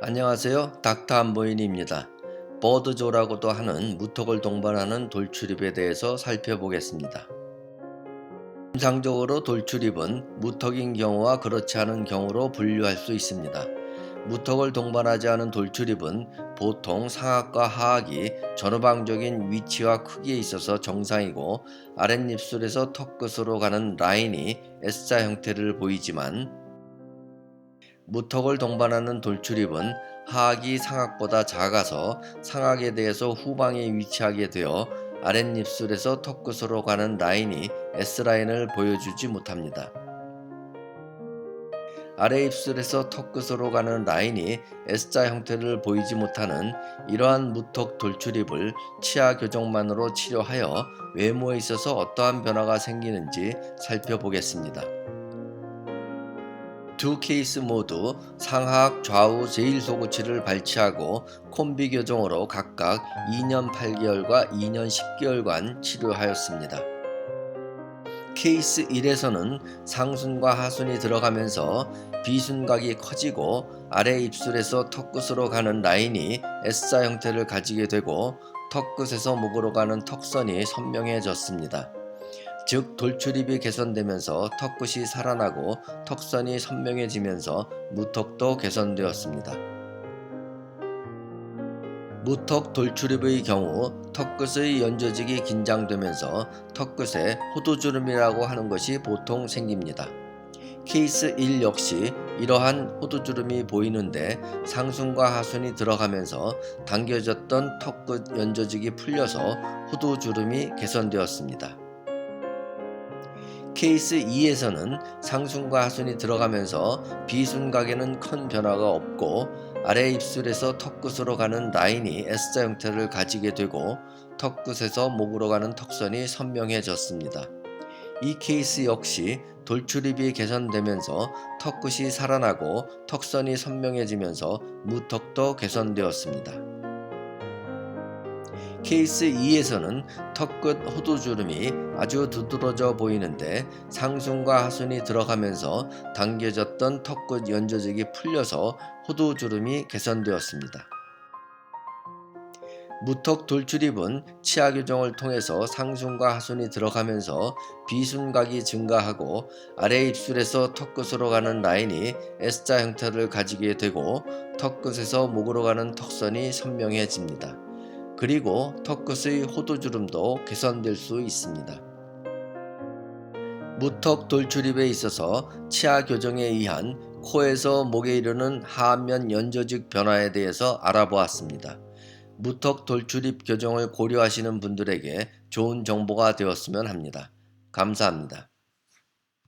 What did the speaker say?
안녕하세요. 닥터 안보인입니다. 버드조라고도 하는 무턱을 동반하는 돌출입에 대해서 살펴보겠습니다. 통상적으로 돌출입은 무턱인 경우와 그렇지 않은 경우로 분류할 수 있습니다. 무턱을 동반하지 않은 돌출입은 보통 상악과 하악이 전후방적인 위치와 크기에 있어서 정상이고 아랫입술에서 턱 끝으로 가는 라인이 S자 형태를 보이지만 무턱을 동반하는 돌출입은 하악이 상악보다 작아서 상악에 대해서 후방에 위치하게 되어 아랫입술에서 턱 끝으로 가는 라인이 S라인을 보여주지 못합니다. 아래 입술에서 턱 끝으로 가는 라인이 S자 형태를 보이지 못하는 이러한 무턱 돌출입을 치아 교정만으로 치료하여 외모에 있어서 어떠한 변화가 생기는지 살펴보겠습니다. 두 케이스 모두 상하악 좌우 제1소구치를 발치하고 콤비 교정으로 각각 2년 8개월과 2년 10개월간 치료하였습니다. 케이스 1에서는 상순과 하순이 들어가면서 비순각이 커지고 아래 입술에서 턱끝으로 가는 라인이 S자 형태를 가지게 되고 턱끝에서 목으로 가는 턱선이 선명해졌습니다. 즉 돌출입이 개선되면서 턱끝이 살아나고 턱선이 선명해지면서 무턱도 개선되었습니다. 무턱 돌출입의 경우 턱끝의 연조직이 긴장되면서 턱끝에 호두주름이라고 하는 것이 보통 생깁니다. 케이스 1 역시 이러한 호두주름이 보이는데 상순과 하순이 들어가면서 당겨졌던 턱끝 연조직이 풀려서 호두주름이 개선되었습니다. 케이스 2에서는 상순과 하순이 들어가면서 비순각에는 큰 변화가 없고 아래 입술에서 턱끝으로 가는 라인이 S자 형태를 가지게 되고 턱끝에서 목으로 가는 턱선이 선명해졌습니다. 이 케이스 역시 돌출입이 개선되면서 턱끝이 살아나고 턱선이 선명해지면서 무턱도 개선되었습니다. 케이스 2에서는 턱끝 호두주름이 아주 두드러져 보이는데 상순과 하순이 들어가면서 당겨졌던 턱끝 연조직이 풀려서 호두주름이 개선되었습니다. 무턱 돌출입은 치아 교정을 통해서 상순과 하순이 들어가면서 비순각이 증가하고 아래 입술에서 턱끝으로 가는 라인이 S자 형태를 가지게 되고 턱끝에서 목으로 가는 턱선이 선명해집니다. 그리고 턱끝의 호두주름도 개선될 수 있습니다. 무턱 돌출입에 있어서 치아 교정에 의한 코에서 목에 이르는 하안면 연조직 변화에 대해서 알아보았습니다. 무턱 돌출입 교정을 고려하시는 분들에게 좋은 정보가 되었으면 합니다. 감사합니다.